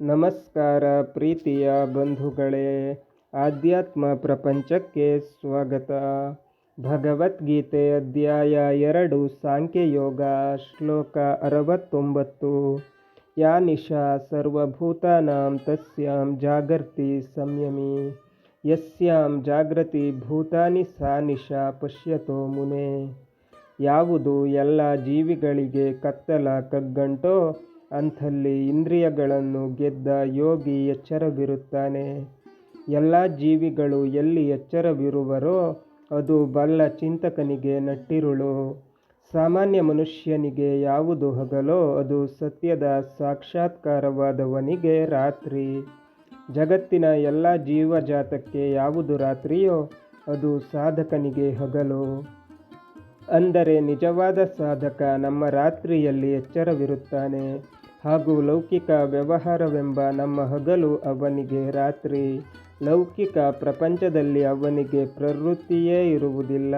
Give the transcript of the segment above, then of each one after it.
ನಮಸ್ಕಾರ ಪ್ರೀತಿಯ ಬಂಧುಗಳೇ, ಆಧ್ಯಾತ್ಮ ಪ್ರಪಂಚಕ್ಕೆ ಸ್ವಾಗತ. ಭಗವದ್ಗೀತೆ ಅಧ್ಯಾಯ ಎರಡು, ಸಾಂಖ್ಯಯೋಗ, ಶ್ಲೋಕ ಅರವತ್ತೊಂಬತ್ತು. ಯಾ ನಿಶಾ ಸರ್ವಭೂತಾನಾಂ ತಸ್ಯಾಂ ಜಾಗರ್ತಿ ಸಂಯಮಿ, ಯಸ್ಯಾಂ ಜಾಗೃತಿ ಭೂತಾನಿ ಸಾ ನಿಶಾ ಪಶ್ಯತೋ ಮುನೆ. ಯಾವುದು ಎಲ್ಲ ಜೀವಿಗಳಿಗೆ ಕತ್ತಲ ಕಗ್ಗಂಟೋ ಅಂಥಲ್ಲಿ ಇಂದ್ರಿಯಗಳನ್ನು ಗೆದ್ದ ಯೋಗಿ ಎಚ್ಚರವಿರುತ್ತಾನೆ. ಎಲ್ಲ ಜೀವಿಗಳು ಎಲ್ಲಿ ಎಚ್ಚರವಿರುವರೋ ಅದು ಬಲ್ಲ ಚಿಂತಕನಿಗೆ ನಟ್ಟಿರುಳು. ಸಾಮಾನ್ಯ ಮನುಷ್ಯನಿಗೆ ಯಾವುದು ಹಗಲೋ ಅದು ಸತ್ಯದ ಸಾಕ್ಷಾತ್ಕಾರವಾದವನಿಗೆ ರಾತ್ರಿ. ಜಗತ್ತಿನ ಎಲ್ಲ ಜೀವಜಾತಕ್ಕೆ ಯಾವುದು ರಾತ್ರಿಯೋ ಅದು ಸಾಧಕನಿಗೆ ಹಗಲು. ಅಂದರೆ ನಿಜವಾದ ಸಾಧಕ ನಮ್ಮ ರಾತ್ರಿಯಲ್ಲಿ ಎಚ್ಚರವಿರುತ್ತಾನೆ. ಹಾಗೂ ಲೌಕಿಕ ವ್ಯವಹಾರವೆಂಬ ನಮ್ಮ ಹಗಲು ಅವನಿಗೆ ರಾತ್ರಿ. ಲೌಕಿಕ ಪ್ರಪಂಚದಲ್ಲಿ ಅವನಿಗೆ ಪ್ರವೃತ್ತಿಯೇ ಇರುವುದಿಲ್ಲ.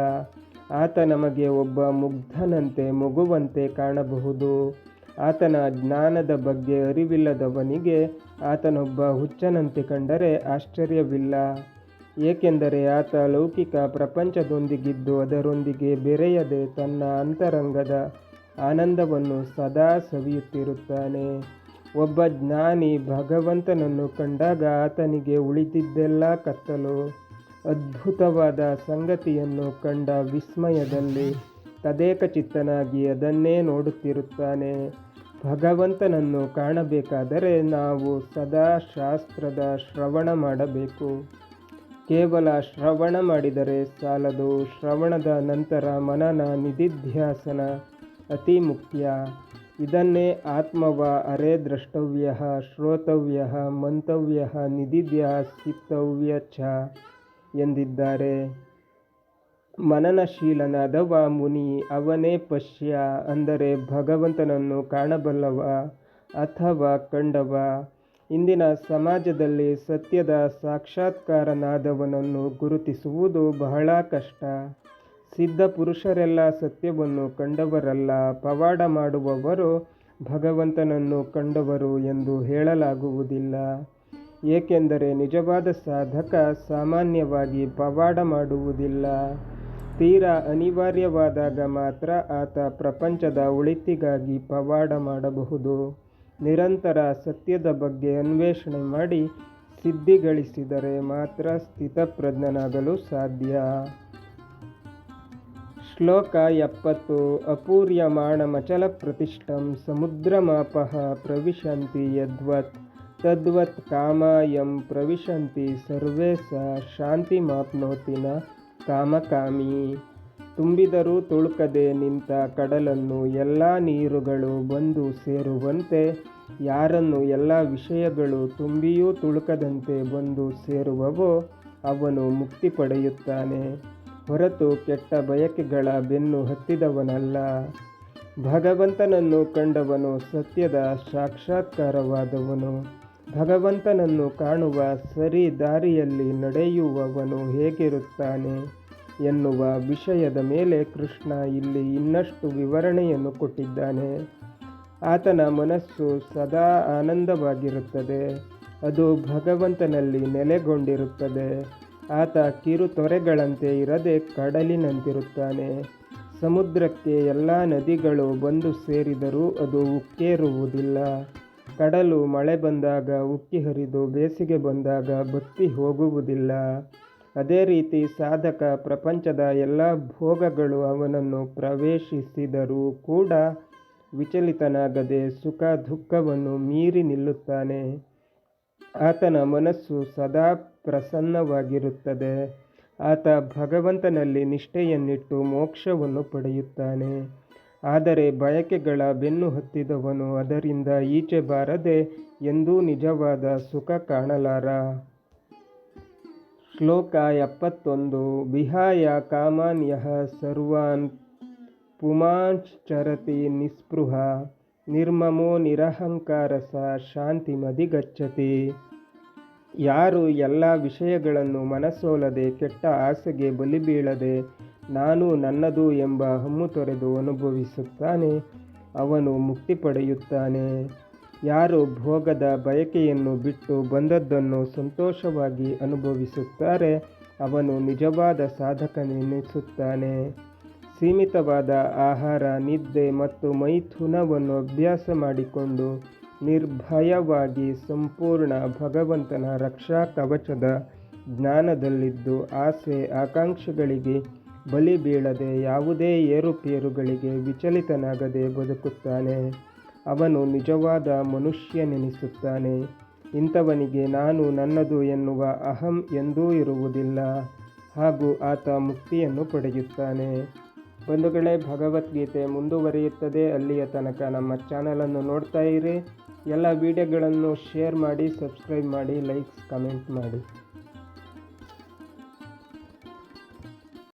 ಆತ ನಮಗೆ ಒಬ್ಬ ಮುಗ್ಧನಂತೆ ಮಗುವಂತೆ ಕಾಣಬಹುದು. ಆತನ ಜ್ಞಾನದ ಬಗ್ಗೆ ಅರಿವಿಲ್ಲದವನಿಗೆ ಆತನೊಬ್ಬ ಹುಚ್ಚನಂತೆ ಕಂಡರೆ ಆಶ್ಚರ್ಯವಿಲ್ಲ. ಏಕೆಂದರೆ ಆತ ಲೌಕಿಕ ಪ್ರಪಂಚದೊಂದಿಗಿದ್ದು ಅದರೊಂದಿಗೆ ಬೆರೆಯದೆ ತನ್ನ ಅಂತರಂಗದ ಆನಂದವನ್ನು ಸದಾ ಸವಿಯುತ್ತಿರುತ್ತಾನೆ. ಒಬ್ಬ ಜ್ಞಾನಿ ಭಗವಂತನನ್ನು ಕಂಡಾಗ ಆತನಿಗೆ ಉಳಿದಿದ್ದೆಲ್ಲ ಕತ್ತಲು. ಅದ್ಭುತವಾದ ಸಂಗತಿಯನ್ನು ಕಂಡ ವಿಸ್ಮಯದಲ್ಲಿ ತದೇಕ ಚಿತ್ತನಾಗಿ ಅದನ್ನೇ ನೋಡುತ್ತಿರುತ್ತಾನೆ. ಭಗವಂತನನ್ನು ಕಾಣಬೇಕಾದರೆ ನಾವು ಸದಾ ಶಾಸ್ತ್ರದ ಶ್ರವಣ ಮಾಡಬೇಕು. ಕೇವಲ ಶ್ರವಣ ಮಾಡಿದರೆ ಸಾಲದು. ಶ್ರವಣದ ನಂತರ ಮನನ ನಿಧಿಧ್ಯಾಸನ. ಅತಿ ಮುಖ್ಯ ಇದನ್ನೇ ಆತ್ಮವ ಅರೆ ದ್ರಷ್ಟವ್ಯ, ಶ್ರೋತವ್ಯ, ಮಂತವ್ಯ ಸ್ಥಿತವ್ಯ ಚ ಎಂದಿದ್ದಾರೆ. ಮನನಶೀಲನಾದವ ಮುನಿ, ಅವನೇ ಪಶ್ಯ, ಅಂದರೆ ಭಗವಂತನನ್ನು ಕಾಣಬಲ್ಲವ, ಅಥವಾ ಕಂಡವ. ಇಂದಿನ ಸಮಾಜದಲ್ಲಿ ಸತ್ಯದ ಸಾಕ್ಷಾತ್ಕಾರನಾದವನನ್ನು ಗುರುತಿಸುವುದು ಬಹಳ ಕಷ್ಟ. ಸಿದ್ಧ ಪುರುಷರೆಲ್ಲ ಸತ್ಯವನ್ನು ಕಂಡವರಲ್ಲ, ಪವಾಡ ಮಾಡುವವರು ಭಗವಂತನನ್ನು ಕಂಡವರು ಎಂದು ಹೇಳಲಾಗುವುದಿಲ್ಲ. ಏಕೆಂದರೆ ನಿಜವಾದ ಸಾಧಕ ಸಾಮಾನ್ಯವಾಗಿ ಪವಾಡ ಮಾಡುವುದಿಲ್ಲ. ತೀರಾ ಅನಿವಾರ್ಯವಾದಾಗ ಮಾತ್ರ ಆತ ಪ್ರಪಂಚದ ಒಳಿತಿಗಾಗಿ ಪವಾಡ ಮಾಡಬಹುದು. ನಿರಂತರ ಸತ್ಯದ ಬಗ್ಗೆ ಅನ್ವೇಷಣೆ ಮಾಡಿ ಸಿದ್ಧಿಗಳಿಸಿದರೆ ಮಾತ್ರ ಸ್ಥಿತಪ್ರಜ್ಞನಾಗಲು ಸಾಧ್ಯ. ಶ್ಲೋಕ ಎಪ್ಪತ್ತು ಅಪೂರ್ಯಮಾಣಮಚಲ ಪ್ರತಿಷ್ಠಂ ಸಮುದ್ರಮಾಪಃ ಪ್ರವಿಶಂತಿ ಯದ್ವತ್, ತದ್ವತ್ ಕಾಮಾಯಂ ಪ್ರವಿಶಂತಿ ಸರ್ವೇ ಸ ಶಾಂತಿಮಾಪ್ನೋತಿ ನ ಕಾಮಕಾಮಿ. ತುಂಬಿದರೂ ತುಳುಕದೆ ನಿಂತ ಕಡಲನ್ನು ಎಲ್ಲ ನೀರುಗಳು ಬಂದು ಸೇರುವಂತೆ, ಯಾರನ್ನು ಎಲ್ಲ ವಿಷಯಗಳು ತುಂಬಿಯೂ ತುಳುಕದಂತೆ ಬಂದು ಸೇರುವವೋ ಅವನು ಮುಕ್ತಿ ಪಡೆಯುತ್ತಾನೆ. ಹೊರತು ಕೆಟ್ಟ ಬಯಕೆಗಳ ಬೆನ್ನು ಹತ್ತಿದವನಲ್ಲ. ಭಗವಂತನನ್ನು ಕಂಡವನು ಸತ್ಯದ ಸಾಕ್ಷಾತ್ಕಾರವಾದವನು. ಭಗವಂತನನ್ನು ಕಾಣುವ ಸರಿ ದಾರಿಯಲ್ಲಿ ನಡೆಯುವವನು ಹೇಗಿರುತ್ತಾನೆ ಎನ್ನುವ ವಿಷಯದ ಮೇಲೆ ಕೃಷ್ಣ ಇಲ್ಲಿ ಇನ್ನಷ್ಟು ವಿವರಣೆಯನ್ನು ಕೊಟ್ಟಿದ್ದಾನೆ. ಆತನ ಮನಸ್ಸು ಸದಾ ಆನಂದವಾಗಿರುತ್ತದೆ. ಅದು ಭಗವಂತನಲ್ಲಿ ನೆಲೆಗೊಂಡಿರುತ್ತದೆ. ಆತ ಕಿರು ತೊರೆಗಳಂತೆ ಇರದೆ ಕಡಲಿನಂತಿರುತ್ತಾನೆ. ಸಮುದ್ರಕ್ಕೆ ಎಲ್ಲ ನದಿಗಳು ಬಂದು ಸೇರಿದರೂ ಅದು ಉಕ್ಕೇರುವುದಿಲ್ಲ. ಕಡಲು ಮಳೆ ಬಂದಾಗ ಉಕ್ಕಿ ಹರಿದು ಬೇಸಿಗೆ ಬಂದಾಗ ಬತ್ತಿ ಹೋಗುವುದಿಲ್ಲ. ಅದೇ ರೀತಿ ಸಾಧಕ ಪ್ರಪಂಚದ ಎಲ್ಲ ಭೋಗಗಳು ಅವನನ್ನು ಪ್ರವೇಶಿಸಿದರೂ ಕೂಡ ವಿಚಲಿತನಾಗದೆ ಸುಖ ದುಃಖವನ್ನು ಮೀರಿ ನಿಲ್ಲುತ್ತಾನೆ. ಆತನ ಮನಸ್ಸು ಸದಾ ಪ್ರಸನ್ನವಾಗಿರುತ್ತದೆ. ಆತ ಭಗವಂತನಲ್ಲಿ ನಿಷ್ಠೆಯನ್ನಿಟ್ಟು ಮೋಕ್ಷವನ್ನು ಪಡೆಯುತ್ತಾನೆ. ಆದರೆ ಬಯಕೆಗಳ ಬೆನ್ನು ಹತ್ತಿದವನು ಅದರಿಂದ ಈಚೆ ಬಾರದೆ ಎಂದೂ ನಿಜವಾದ ಸುಖ ಕಾಣಲಾರ. ಶ್ಲೋಕ ಎಪ್ಪತ್ತೊಂದು. ವಿಹಾಯ ಕಾಮಾನ್ಯ ಸರ್ವಾನ್ ಪುಮಾಂಶ್ಚರತಿ ನಿಸ್ಪೃಹ. ನಿರ್ಮಮೋ ನಿರಹಂಕಾರಸ ಶಾಂತಿಮದಿ ಶಾಂತಿಮಧಿಗಚ್ಚತಿ. ಯಾರು ಎಲ್ಲ ವಿಷಯಗಳನ್ನು ಮನಸೋಲದೆ ಕೆಟ್ಟ ಆಸೆಗೆ ಬಲಿಬೀಳದೆ ನಾನು ನನ್ನದು ಎಂಬ ಹಮ್ಮು ತೊರೆದು ಅನುಭವಿಸುತ್ತಾನೆ, ಅವನು ಮುಕ್ತಿ ಪಡೆಯುತ್ತಾನೆ. ಯಾರು ಭೋಗದ ಬಯಕೆಯನ್ನು ಬಿಟ್ಟು ಬಂದದ್ದನ್ನು ಸಂತೋಷವಾಗಿ ಅನುಭವಿಸುತ್ತಾರೆ, ಅವನು ನಿಜವಾದ ಸಾಧಕನೆನಿಸುತ್ತಾನೆ. ಸೀಮಿತವಾದ ಆಹಾರ, ನಿದ್ದೆ ಮತ್ತು ಮೈಥುನವನ್ನು ಅಭ್ಯಾಸ ಮಾಡಿಕೊಂಡು ನಿರ್ಭಯವಾಗಿ ಸಂಪೂರ್ಣ ಭಗವಂತನ ರಕ್ಷಾ ಕವಚದ ಜ್ಞಾನದಲ್ಲಿದ್ದು ಆಸೆ ಆಕಾಂಕ್ಷೆಗಳಿಗೆ ಬಲಿ ಬೀಳದೆ ಯಾವುದೇ ಏರುಪೇರುಗಳಿಗೆ ವಿಚಲಿತನಾಗದೆ ಬದುಕುತ್ತಾನೆ. ಅವನು ನಿಜವಾದ ಮನುಷ್ಯನೆನಿಸುತ್ತಾನೆ. ಇಂಥವನಿಗೆ ನಾನು ನನ್ನದು ಎನ್ನುವ ಅಹಂ ಎಂದೂ ಇರುವುದಿಲ್ಲ. ಹಾಗೂ ಆತ ಮುಕ್ತಿಯನ್ನು ಪಡೆಯುತ್ತಾನೆ. ಬಂಧುಗಳೇ, ಭಗವದ್ಗೀತೆ ಮುಂದುವರಿಯುತ್ತದೆ. ಅಲ್ಲಿಯ ತನಕ ನಮ್ಮ ಚಾನಲನ್ನು ನೋಡ್ತಾ ಇರಿ. ಎಲ್ಲ ವಿಡಿಯೋಗಳನ್ನು ಶೇರ್ ಮಾಡಿ, ಸಬ್ಸ್ಕ್ರೈಬ್ ಮಾಡಿ, ಲೈಕ್ಸ್, ಕಮೆಂಟ್ ಮಾಡಿ.